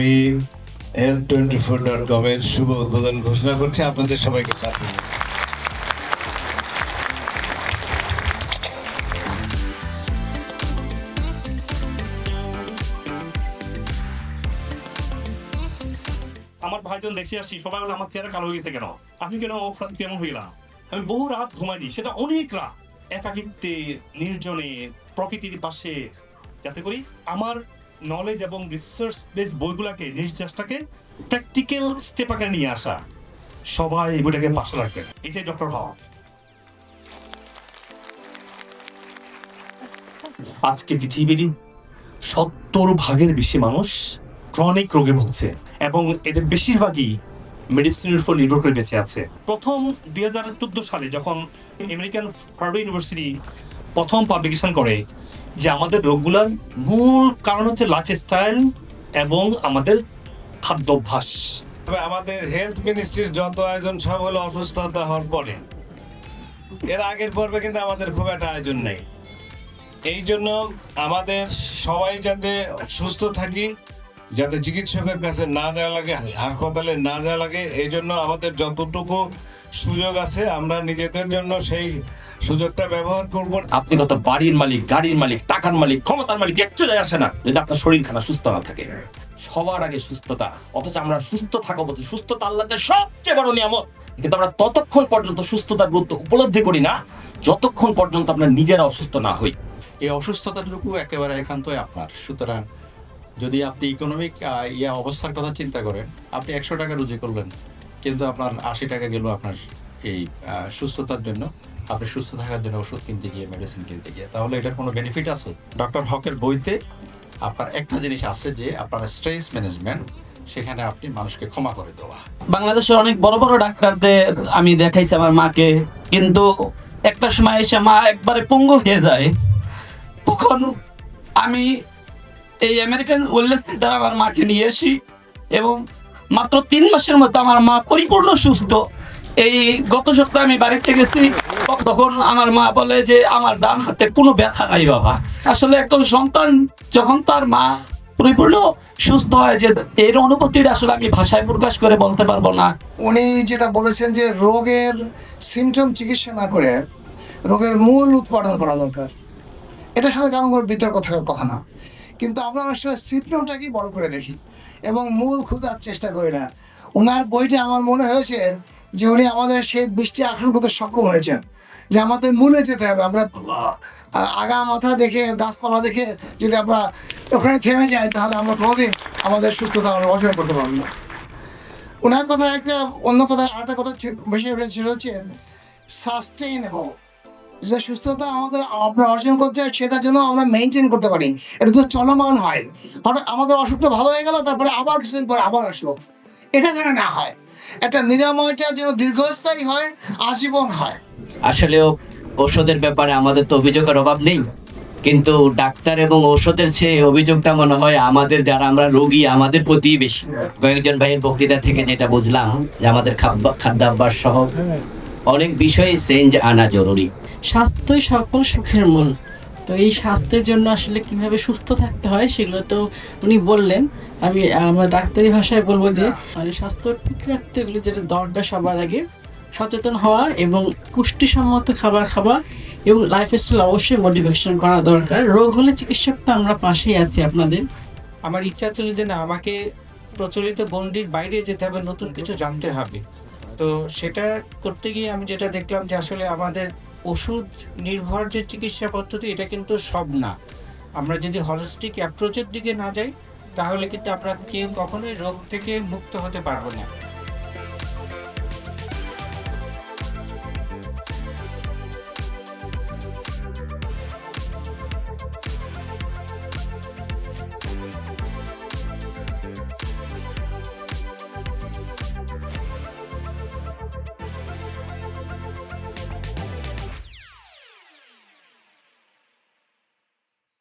আমি health twenty four dot কমের শুভ উদ্বোধন ঘোষণা করছি। আপনাদের সবাইকে সাথে আমার ভাইজন দেখে আসি সবাই বলে, আমার চেহারা কালো হয়ে গেছে কেন? আমি কেন কেমন হইলাম আমি বহু রাত ঘুমাইনি, সেটা অনেক রাত। একাকিত্বে, নির্জনে, প্রকৃতির পাশে, যাতে করি আমার নলেজ এবং রিসার্চ বেস বইগুলোকে নির্যাসটাকে প্র্যাকটিক্যাল স্টেপ আকারে নিয়ে আসা। সবাই এই বইটাকে পাশে রাখবেন। এটাই ডক্টর হক আজকে পৃথিবীর সত্তর ভাগের বেশি মানুষ ক্রনিক রোগে ভুগছে এবং এদের বেশিরভাগই মেডিসিনের উপর নির্ভর করে বেঁচে আছে। প্রথম দুই হাজার চোদ্দ সালে যখন আমেরিকান হার্ভার্ড ইউনিভার্সিটি প্রথম পাবলিকেশন করে যে আমাদের রোগগুলোর মূল কারণ হচ্ছে লাইফস্টাইল এবং আমাদের খাদ্যাভ্যাস। আমাদের হেলথ মিনিস্ট্রির যত আয়োজন সব হলো অসুস্থতা হওয়ার পরে। এর আগের পর্বে কিন্তু আমাদের খুব একটা আয়োজন নেই। এই জন্য আমাদের সবাই যাতে সুস্থ থাকি, যাতে চিকিৎসকের কাছে না যাওয়া লাগে, হাসপাতালে না যাওয়া লাগে, এই জন্য আমাদের যতটুকু সুযোগ আছে আমরা নিজেদের জন্য সেই সুযোগটা ব্যবহার করব। আপনি কত বাড়ির মালিক গাড়ির মালিক টাকার মালিক ক্ষমতার মালিক কিচ্ছু যায় আসে না। যদি আপনার শরীর খানা সুস্থ না থাকে সবার আগে সুস্থতা অথচ আমরা সুস্থ থাকা বলছি সুস্থতা আল্লাহদের সবচেয়ে বড় নিয়ামত। কিন্তু আমরা ততক্ষণ পর্যন্ত সুস্থতার গুরুত্ব উপলব্ধি করি না যতক্ষণ পর্যন্ত আমরা নিজেরা অসুস্থ না হই। এই অসুস্থতাটুকু একেবারে একান্তই আপনার। সুতরাং যদি আপনি ইকোনমিক ইয়া অবস্থার কথা চিন্তা করেন আপনি একশো টাকা রুজি করলেন কিন্তু আপনার আশি টাকা গেল আপনার এই সুস্থতার জন্য। আপনি সুস্থ থাকার জন্য ওষুধ কিনতে গিয়ে মেডিসিন কিনতে গিয়ে। তাহলে এটার কোনো বেনিফিট আছে? ডক্টর হকের বইতে আপনার একটা জিনিস আছে যে, আপনার স্ট্রেস ম্যানেজমেন্ট সেখানে আপনি মানুষকে ক্ষমা করে দেওয়া। বাংলাদেশের অনেক বড় বড় ডাক্তারদের আমি দেখাইছি আমার মাকে, কিন্তু একটা সময় এসে মা একবারে পঙ্গু হয়ে যায়। তখন আমি এই আমেরিকান ওয়েলনেস সেন্টার আমার মাকে নিয়ে আসি এবং মাত্র তিন মাসের মধ্যে আমার মা পরিপূর্ণ সুস্থ। এই গত সপ্তাহে আমি বাড়িতে গেছি, তখন আমার মা বলে যে, আমার ডান হাতে কোনো ব্যথা নাই বাবা। আসলে একজন সন্তান যখন তার মা পরিপূর্ণ সুস্থ হয়, যে এর অনুভূতিটা আসলে আমি ভাষায় প্রকাশ করে বলতে পারব না। উনি যেটা বলেছেন যে, রোগের সিমটম চিকিৎসা না করে রোগের মূল উৎপাদন করা দরকার। এটার সাথে কোনো বিতর্ক থাকার কথা না। কিন্তু আমরা সময় সিমটমটাকেই বড় করে দেখি। এবং মূল খোঁজার চেষ্টা করি না। ওনার বইটা আমার মনে হয়েছে যে উনি আমাদের সেই দৃষ্টি আকর্ষণ করতে সক্ষম হয়েছেন। যে আমাদের মূলে যেতে হবে। আমরা আগা মাথা দেখে, গাছপালা দেখে যদি আমরা ওখানে থেমে যাই, তাহলে আমরা কোনোদিন আমাদের সুস্থতা আমরা অর্জন করতে পারব না। ওনার কথা একটা অন্য কথা আরেকটা কথা বেশি সেটা হচ্ছে সাস্টেইনেবল যে সুস্থতা আমাদের আমরা অর্জন চাই, সেটা যেন আমরা মেনটেন করতে পারি। এটা তো চলমান হয়। হঠাৎ আমাদের অসুখটা ভালো হয়ে গেল, তারপরে আবার কিছুদিন পরে আবার আসলো। এটা যেন না হয়। একটা নিরাময়টা যেন দীর্ঘস্থায়ী হয়, আজীবন হয়। আসলেও ওষুধের ব্যাপারে আমাদের তো অভিযোগের অভাব নেই। কিন্তু ডাক্তার এবং ঔষধের চেয়ে অভিযোগটা মনে হয়, আমাদের যারা আমরা রোগী, আমাদের প্রতি বেশি কয়েকজন ভাইয়ের বক্তৃতা থেকে যেটা বুঝলাম যে আমাদের খাদ্য খাদ্যাভ্যাস সহ অনেক বিষয়ে চেঞ্জ আনা জরুরি। স্বাস্থ্যই সকল সুখের মূল। তো এই স্বাস্থ্যের জন্য আসলে কীভাবে সুস্থ থাকতে হয় সেগুলো তো উনি বললেন। আমি, আমার ডাক্তারি ভাষায় বলব যে মানে স্বাস্থ্য ঠিক রাখতে গেলে যেটা দরকার সবার আগে, সচেতন হওয়া এবং পুষ্টিসম্মত খাবার খাওয়া এবং লাইফস্টাইল অবশ্যই মোটিভেশন করা দরকার। রোগ হলে চিকিৎসকটা আমরা পাশেই আছি আপনাদের। আমার ইচ্ছা ছিল যে না, আমাকে প্রচলিত গণ্ডির বাইরে যেতে হবে, নতুন কিছু জানতে হবে। তো সেটা করতে গিয়ে আমি যেটা দেখলাম যে আসলে আমাদের ওষুধ নির্ভর যে চিকিৎসা পদ্ধতি, এটা কিন্তু সব না। আমরা যদি হলিস্টিক অ্যাপ্রোচের দিকে না যাই, তাহলে কিন্তু আমরা কেউ কখনোই রোগ থেকে মুক্ত হতে পারব না।